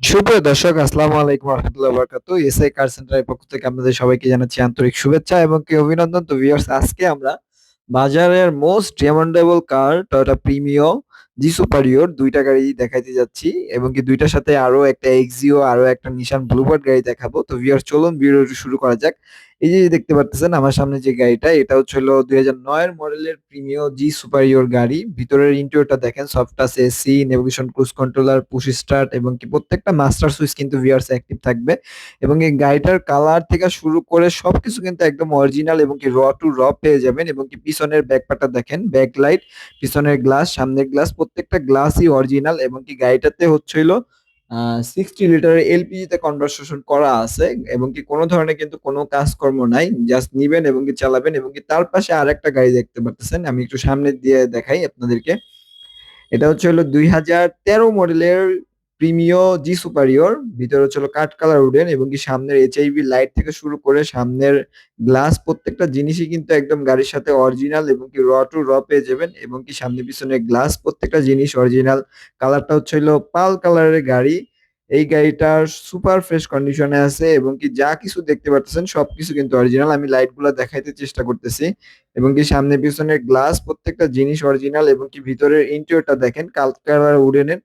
সুপ্রিয় দর্শক, আসসালামু আলাইকুম রহমতুল্লাহ বরকাত এসআই কার সেন্টারের পক্ষ থেকে আপনাদের সবাইকে জানাচ্ছি আন্তরিক শুভেচ্ছা এবং কি অভিনন্দন। তো ভিউয়ার্স আজকে আমরা বাজারের most demandable car Toyota Premio G superior দুইটা গাড়ি দেখাইতে যাচ্ছি এবং কি দুইটার সাথে আরও একটা এক্সিও আরও একটা নিশান ব্লুবার্ড গাড়ি দেখাবো। তো ভিউয়ার্স চলুন ভিডিওটি শুরু করা যাক। এই যে দেখতে পারতেছেন, আমার সামনে যে গাড়িটা, এটা হচ্ছে দুই হাজার নয়ের মডেলের প্রিমিও জি সুপারিয়র গাড়ি। ভিতরের ইন্টেরিয়রটা দেখেন soft touch AC navigation cruise controller push start এবং কি প্রত্যেকটা মাস্টার সুইচ কিন্তু ভিউয়ার্স অ্যাক্টিভ থাকবে। এবং এই গাড়িটার কালার থেকে শুরু করে সবকিছু কিন্তু একদম অরিজিনাল এবং কি র টু র পেয়ে যাবেন। এবং কি পিছনের ব্যাকপাটা দেখেন ব্যাক লাইট পিছনের গ্লাস সামনের গ্লাস প্রত্যেকটা গ্লাসই অরিজিনাল এবং কি গাড়িটাতে হচ্ছিল সিক্সটি লিটারের এলপিজিতে কনভার্সেশন করা আছে এবং কি কোনো ধরনের কিন্তু কোনো কাজকর্ম নাই জাস্ট নিবেন এবং কি চালাবেন এবং কি তার পাশে আর একটা গাড়ি দেখতে পারতেছেন, আমি একটু সামনে দিয়ে দেখাই আপনাদেরকে। এটা হচ্ছে হলো দুই হাজার তেরো মডেলের প্রিমিও জি সুপারিয়র ভিতরে হচ্ছে কাঠ কালার উডেন এবং কি সামনের এইচআইভি লাইট থেকে শুরু করে সামনের গ্লাস প্রত্যেকটা জিনিসই কিন্তু একদম গাড়ির সাথে অরিজিনাল এবং কি র টু র পেয়ে যাবেন এবং কি সামনে পিছনে গ্লাস প্রত্যেকটা জিনিস অরিজিনাল কালারটা হচ্ছে পাল কালারের গাড়ি। এই গাড়িটার সুপার ফ্রেশ কন্ডিশনে আছে এবং কি যা কিছু দেখতে পাচ্ছেন সবকিছু কিন্তু অরিজিনাল আমি লাইটগুলা দেখাইতে চেষ্টা করতেছি এবং কি সামনে পিছনের গ্লাস প্রত্যেকটা জিনিস অরিজিনাল এবং কি ভিতরের ইন্টেরিয়রটা দেখেন, কাল কালার উডেনের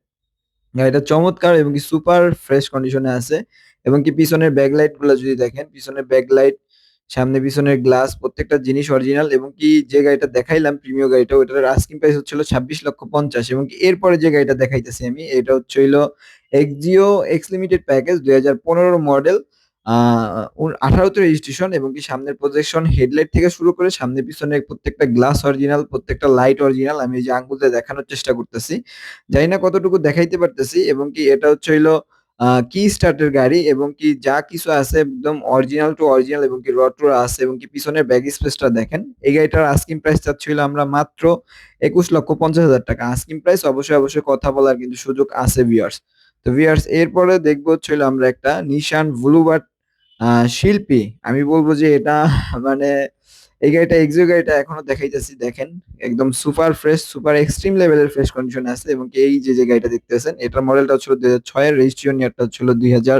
গাড়িটা চমৎকার এবং কি সুপার ফ্রেশ কন্ডিশনে আছে এবং কি পিছনের ব্যাক লাইটগুলো যদি দেখেন, পিছনের ব্যাক লাইট সামনে পিছনের গ্লাস প্রত্যেকটা জিনিস অরিজিনাল এবং কি যে গাড়িটা দেখাইলাম প্রিমিয় গাড়িটা ওইটার আস্কিং প্রাইস হচ্ছিল ছাব্বিশ লক্ষ পঞ্চাশ এবং কি এরপরে যে গাড়িটা দেখাইতেছি আমি, এটা হচ্ছে হইল এক্সজিও এক্স লিমিটেড প্যাকেজ দুই হাজার পনেরো মডেল আঠারোতে রেজিস্ট্রেশন এবং কি সামনের প্রজেকশন হেডলাইট থেকে শুরু করে সামনে পিছনে প্রত্যেকটা গ্লাস অরিজিনাল প্রত্যেকটা লাইট অরিজিনাল আমি যে আঙ্গুল দিয়ে দেখানোর চেষ্টা করতেছি। জানি না কতটুকু দেখাইতে পারতেছি এবং কি এটা হচ্ছে হইল কি স্টার্টের গাড়ি এবং কি যা কিছু আছে একদম অরিজিনাল টু অরিজিনাল এবং কি রটর আছে এবং কি পিছনের ব্যাগ স্পেসটা দেখেন। এই গাড়িটার আস্কিং প্রাইস চাচ্ছিল আমরা মাত্র একুশ লক্ষ পঞ্চাশ হাজার টাকা। আস্কিং প্রাইস অবশ্যই অবশ্যই কথা বলার কিন্তু সুযোগ আছে ভিউয়ার্স তো ভিউয়ার্স এরপরে দেখব হচ্ছিল আমরা একটা নিশান ব্লুবার্ড শিল্পী। আমি বলব যে এটা মানে এই গাড়িটা এক্সো গাড়িটা এখনও দেখাইতেছি, দেখেন। একদম সুপার ফ্রেশ সুপার এক্সট্রিম লেভেলের ফ্রেশ কন্ডিশনে আছে এবং এই যে যে গাড়িটা দেখতেছেন, এটার মডেলটা হচ্ছিল দুই হাজার ছয়ের রেজিস্ট্রেশন ইয়ারটা দুই হাজার